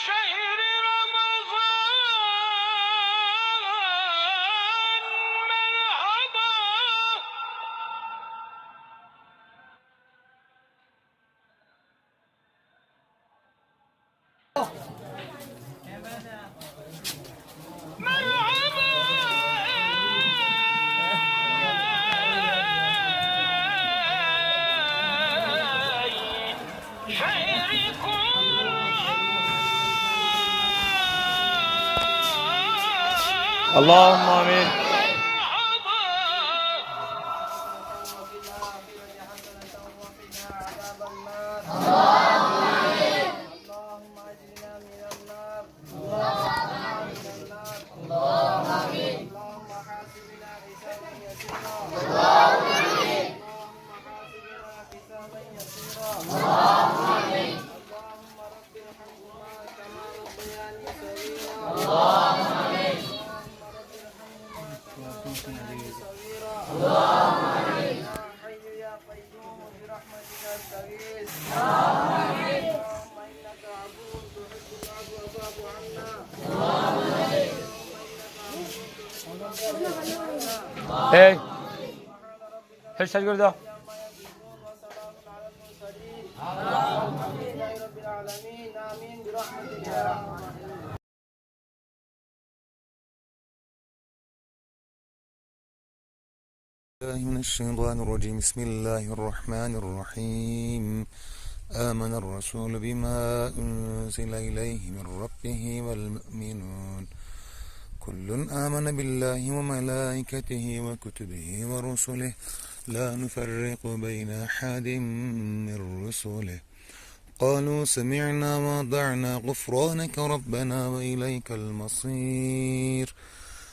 shame. اللهم امين خمسين عزيز اللهم عليك يا حي يا قيوم برحمتك استغيث اللهم انك عفو تحب العفو فاعف عنا اللهم عليك ايه ايش تقول ده؟ آمين برحمتك يا رحمن الله من الشيطان الرجيم. بسم الله الرحمن الرحيم. آمن الرسول بما أنزل إليه من ربه والمؤمنون. كل آمن بالله وملائكته وكتبه ورسله. لا نفرق بين أحد من رسله. قالوا سمعنا وأطعنا غفرانك ربنا وإليك المصير.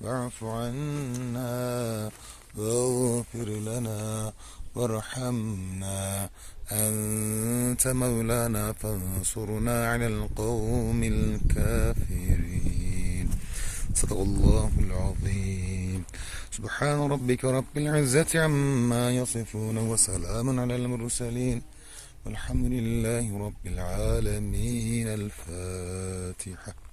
واعف عنا واغفر لنا وارحمنا. أنت مولانا فانصرنا على القوم الكافرين. صدق الله العظيم. سبحان ربك رب العزة عما يصفون وسلام على المرسلين. والحمد لله رب العالمين. الفاتحة.